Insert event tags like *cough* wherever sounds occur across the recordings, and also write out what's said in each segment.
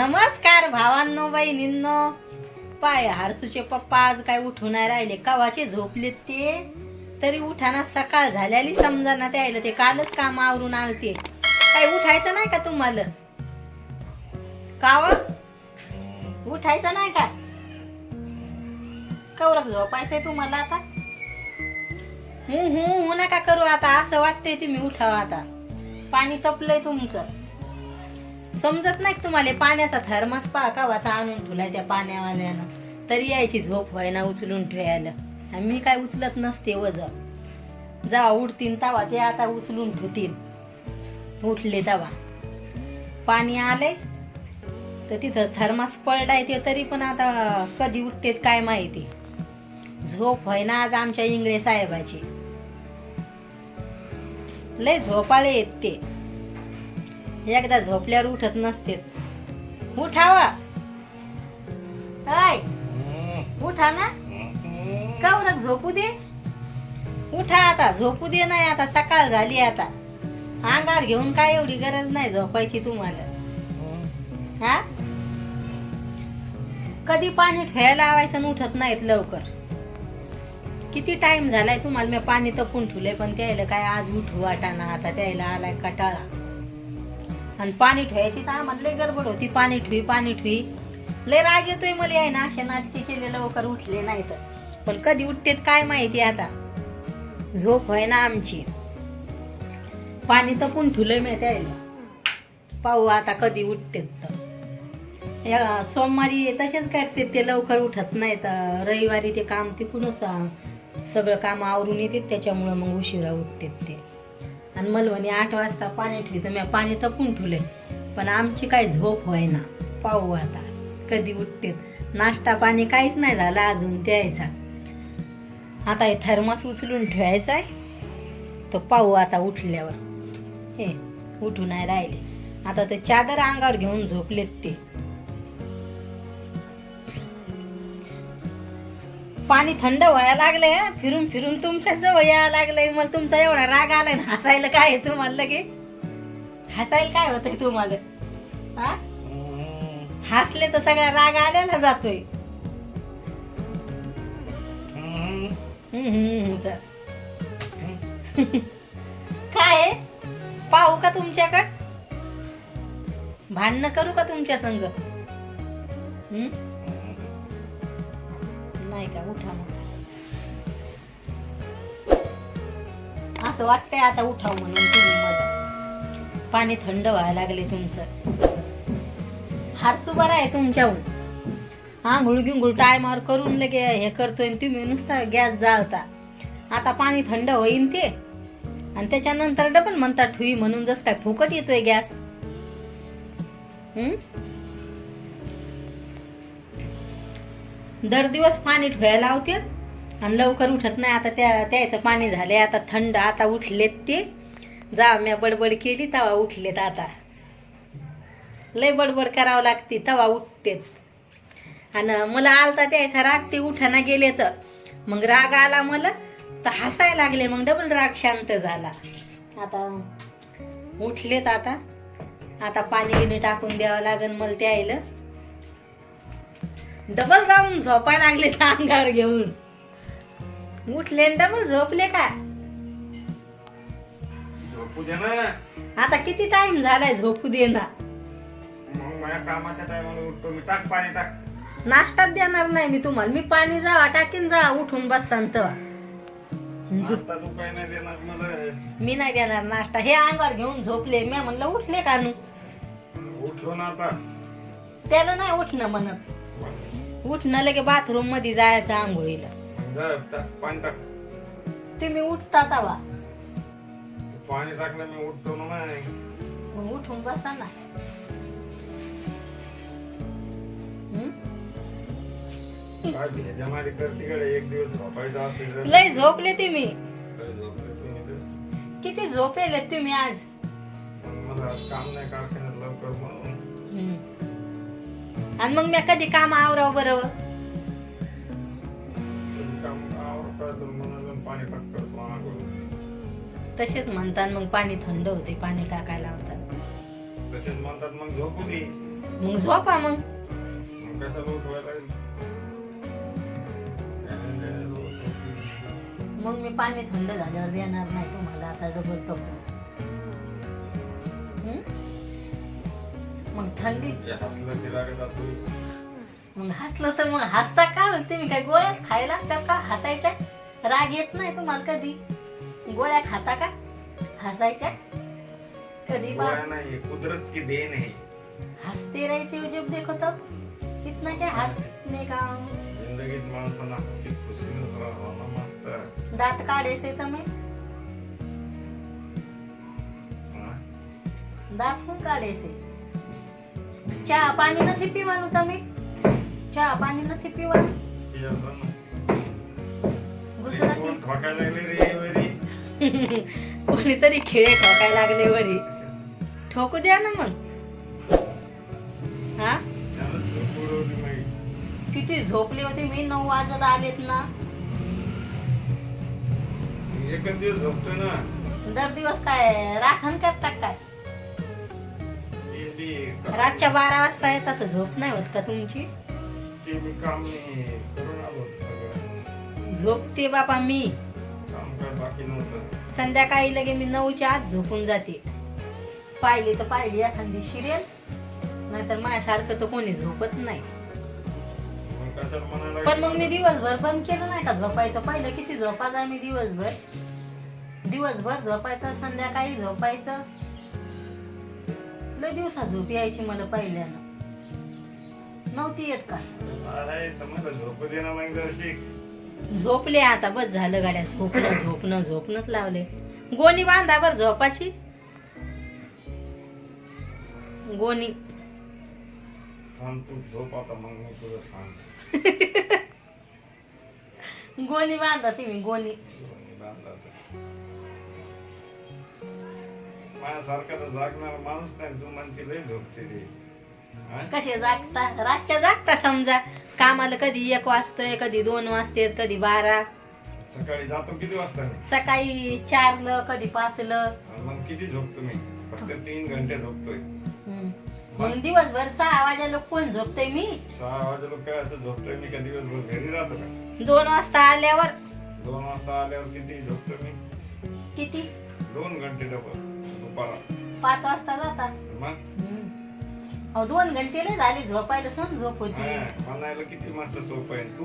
नमस्कार भावांनो बहिणींनो. पाय हारसूचे पप्पा आज काय उठून नाही राहिले? कवाचे झोपलेत ते? तरी उठाना सकाळ झाल्याली समजा ना त्याला ते. कालच काम आवरून आलते. काय उठायचं नाही का तुम्हाला? कावा? उठायचं नाही का? कवरक झोपायचंय तुम्हाला आता? हू हू हू नका करू आता. असं वाटतंय तुम्ही उठावा आता. पाणी तपलंय तुमचं. समजत नाही तुम्हाला? पाण्याचा थर्मास पा कावाचा आणून ठेवलाय त्या पाण्यावाल्यानं. तरी यायची झोप व्हायना उचलून ठेवायला. आम्ही मी काय उचलत नसते वज जा उठतीन तवा ते आता उचलून ठेवतील. उठले तवा पाणी आलंय तर तिथं थर्मास पडलाय ते तरी पण आता कधी उठतेत काय माहिती. झोप व्हायना आज आमच्या इंगळे साहेबाची. लय झोपाळे आहेत ते. एकदा झोपल्यावर उठत नसते. उठावा. काय उठा ना. कवरक झोपू दे? उठा आता झोपू दे नाही आता सकाळ झाली आता. अंगावर घेऊन काय एवढी गरज नाही झोपायची तुम्हाला. हा? कधी पाणी ठेवायला लावायचं उठत नाहीत लवकर. किती टाइम झालाय तुम्हाला मी पाणी तपून ठेवलंय पण त्याला काय आज उठू वाटाना आता त्याला आलाय कटाळा. आणि पाणी ठेवायची तर आम्हाला लय गडबड होती. पाणी ठेवी पाणी ठेवी. लय राग येतोय मला आहे ना असे नाटके केले लवकर उठले नाही तर. पण कधी उठतेत काय माहिती आता? झोप होय ना आमची. पाणी तपून पण मी त्याला पाहू आता कधी उठतेत तर. या सोमवारी तसेच करते ते लवकर उठत नाही तर. रविवारी ते काम तिकूनच सगळं काम आवरून येते त्याच्यामुळं मग उशिरा उठतेत ते. आणि मलवणी आठ वाजता पाणी ठेवी तर मी पाणी तपून ठेवले पण आमची काय झोप होय ना पाहू आता. कधी उठते. नाश्ता पाणी काहीच नाही झाला. अजून द्यायचा. आता हे थर्मास उचलून ठेवायचा आहे. तो पाहू आता उठल्यावर. हे उठू नाही राहिले. आता ते चादर अंगावर घेऊन झोपलेत ते. पाणी थंड व्हायला लागलंय फिरून फिरून तुमच्या जवळ यायला लागलंय. मग तुमचा एवढा राग आलाय ना हसायला काय आहे तुम्हाला लगे हसायला काय होतंय तुम्हाला? हा? हसले तर सगळा राग आल्याला जातोय. तर. *laughs* काय आहे? पाहू का तुमच्याकडं? भांडणं करू का तुमच्या संग? हम्म? उठा मग. असं वाटतंय आता उठाव म्हणून तुम्ही मला. पाणी थंड व्हायला लागले तुमचं. हारसू बरा आहे तुमच्याहून. आंघोळ गिंघोळ टायमावर करून लगे हे करतोय आणि तुम्ही नुसता गॅस जाळता. आता पाणी थंड होईन ते. आणि त्याच्यानंतर डबल म्हणता ठुई म्हणून जस काय फुकट येतोय गॅस. हम्म? दर दिवस पाणी ठेवायला लावते आणि लवकर उठत नाही. आता त्या त्याचं पाणी झाले आता थंड आता उठलेत ते. जा म्या बडबड केली तवा उठलेत आता. लय बडबड करावं लागते तवा उठतेत. आणि मला आलता त्याचा राग ते उठाना गेले तर मग राग आला मला. तर हसायला लागले. मग डबल राग शांत झाला. आता उठलेत आता. आता पाणी गिणी टाकून द्यावं लागेल मला त्यायला. डबल जाऊन झोपायला लागले अंगावर घेऊन. उठले डबल झोपले का? झोपू दे ना. आता किती टाइम झालाय झोपू दे ना मग माझ्या कामाच्या टायमाला उठतो मी. टाक पाणी टाक. नाश्ताच देणार नाही मी तुम्हाला. मी पाणी जावा टाकीन जा उठून बसान तेव्हा झोप नाश्ता तू काही नाही देणार मला. मी नाही देणार नाश्ता. हे अंगावर घेऊन झोपले. मी म्हणलं उठले का नू? उठलो ना आता. त्याला नाही उठणं म्हणत. उठणं लगे बाथरूममध्ये जायचं आंघोळीला. जा, टाक पाणी टाक. तुम्ही उठता तवा. पाणी टाकलं मी उठतो ना नाही. मग उठून बसा ना. हं? काय भेजामारी करते कडे एक दिवस झोपायचं असेल तर. लय झोपले तुम्ही. लय झोपले तुम्ही तर. किती झोपेले तुम्ही आज? मग मला आज काम नाही कारखान्यात लवकर म्हणून. हं. आणि मग मी कधी काम आवराव आंघोळ तसेच म्हणतात मग पाणी थंड होते पाणी टाकायला होतात तसेच म्हणतात मग झोपू दे. मग झोपा मग. मग मी पाणी थंड झाल्यावर देणार नाही तुम्हाला आता डबल कप मग थंडी मग हसलं तर मग हसता का? म्हणते मी काय गोळ्याच खायला त्यात का? हसायच्या? राग येत नाही तुम्हाला कधी? गोळ्या खाता का? हसायच्या? कधी कुदरत की देन है हसते राहते उजब देखो तो कितना क्या हसने का? जिंदगीत माणसाला हसी खुशी मस्त. दात काढायचे तुम्ही. दात पण काढायचे ચા પાણી નથી પીવાનું તમે ચા પાણી નથી પીવાનું हे असं ना. ते ગુજરાતી कोण ठोकायला लागले रे वरी कोणीतरी खिळे ठोकाय लागले वरी ठोकू द्या ना मग हा त्यानं झोप उडवली माई. किती झोपली होती मी नऊ वाजत आलेत ना एकच दिवस झोपतोय ना दर दिवस काय राखण करता काय ते बी रातच्या बारा वाजता येतात झोप नाही होत का तुमची? झोपते बापा मी. संध्याकाळी लगे मी नऊच्या आत झोपून जाते. पाहिली तर पाहिली एखादी सिरियल नाहीतर माझ्यासारखं तर कोणी झोपत नाही. पण मग मी दिवसभर बंद केलं नाही का? झोपायचं पहिलं किती? झोपायचं मी दिवसभर. दिवसभर झोपायचं संध्याकाळी झोपायचं. लय दिवसा झोप यायची मला पहिल्यानं. नव्हती येत का? झोप देणार नाही झोपले आता बस झालं गाड्या. झोपणं झोपणं झोपणंच लावले. गोणी बांधा बर झोपाची. गोणी. थांब तू झोप आता मग मी तुला सांग *laughs* गोणी बांधा तुम्ही गोणी. माझ्यासारखा जागणार माणूस नाही तू म्हणते लय झोपते ते. हा? कसे जागता? रातच्या जागता समजा. कामाला कधी एक वाजतोय कधी दोन वाजते कधी बारा. सकाळी जातो किती वाजता मी? सकाळी चारलं कधी पाचलं. आणि मग किती झोपतो मी? फक्त तीन घंटे झोपतोय. हम्म. मग दिवसभर सहा वाजायला कोण झोपतय मी? सहा वाजेला काय असं झोपतोय मी का दिवसभर घरी राहतो का? दोन वाजता आल्यावर? दोन वाजता आल्यावर किती झोपतो मी? किती? दोन घंटे डबल. पाच वाजता जाता. मग? हम्म. अहो दोन घंटे लय झाली झोपायला सण झोप होती. हा, म्हणायला किती मस्त सोपं आहे. तू?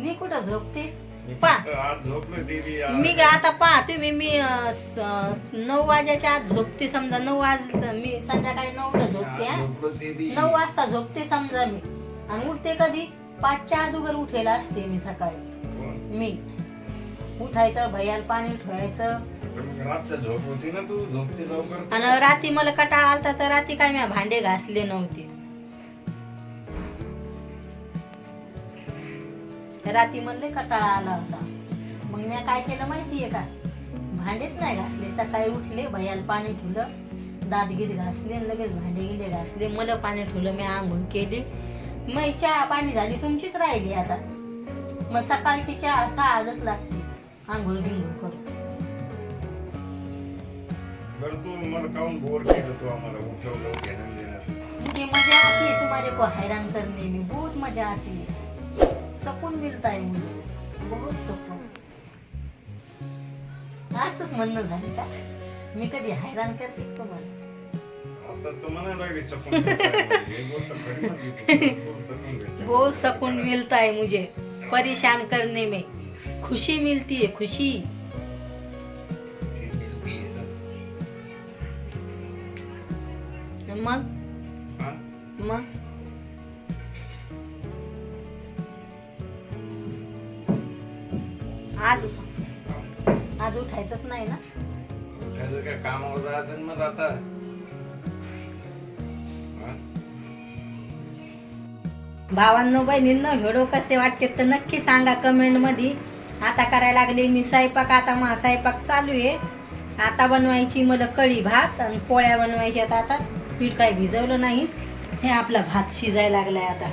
मी कुठं झोपते? मी पा. फक्त आज देवी मी गा आता पाहते मी मी अं, स- अं, नऊ वाजायच्या आत झोपते समजा. नऊ वाज मी संध्याकाळी नऊला झोपते हा. झोपलो देवी नऊ वाजता झोपते समजा मी. आणि उठते कधी? पाचच्या अगोदर उठलेला असते मी सकाळी. मी. उठायचं भैयाला पाणी ठेवायचं. आणि रात्री मला कटाळा आलता तर रात्री काय मी भांडे घासले नव्हते. रात्री म्हणले कटाळा आला होता. मग मी काय केलं माहितीये का? भांडेच नाही घासले. सकाळी उठले भैयाला पाणी ठेवलं दात घासले लगेच भांडे गिले घासले. मला पाणी ठेवलं मी आंघोळ केली. मग चहा पाणी झाली तुमचीच राहिली आता. मग सकाळची चहा सहाच लागते. आंघोळ गिंघोळ करून. तू बोर केलं तू आम्हाला? उठवलं घेणं देणं मुझे मजा आती है तुम्हारे को हैरान करने में बहुत मजा आती है. सुकून मिलता है मुझे. बहुत सुकून असंच म्हणणं झालं का? मी कधी हैरान करते का तुम्हाला? आता तू म्हणायला लागली चपून हे गोष्ट खरी म्हणली तू. बोर सकून भेटलं. बहुत सुकून मिलता है मुझे. परेशान करने में. खुशी मिलती है खुशी. मग? मग आज आज उठायचंच नाही ना? त्याचं काय? कामावर जायचं ना मग आता? भावांनो बहिणींनो व्हिडिओ कसे वाटते तर नक्की सांगा कमेंटमध्ये आता करायला लागले मी स्वयंपाक आता मा स्वयंपाक चालू आहे. आता बनवायची मला कढी भात आणि पोळ्या बनवायच्या आता. पीठ काही भिजवलं नाही. हे आपला भात शिजायला लागलाय आता.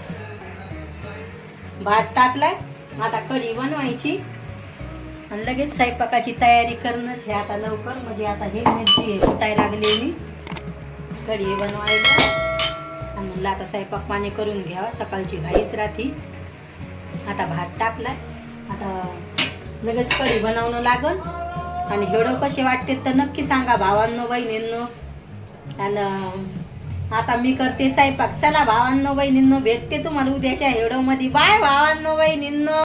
भात टाकलाय. आता कढी बनवायची. आणि लगेच स्वयंपाकाची तयारी करणंच हे आता लवकर. म्हणजे आता हे मिरची आहे लागली मी. कढी बनवायला. आणि म्हणलं आता स्वयंपाक पाणी करून घ्यावा. सकाळची घाईच राहती. आता भात टाकलाय. आता लगेच कढी बनवणं लागल. आणि हेडो कसे वाटते तर नक्की सांगा. भावांनो बहिणींनो आणि आता मी करते स्वयंपाक. चला भावांनो बहिणींनो भेटते तुम्हाला उद्याच्या हेडोमध्ये. बाय भावांनो बहिणींनो.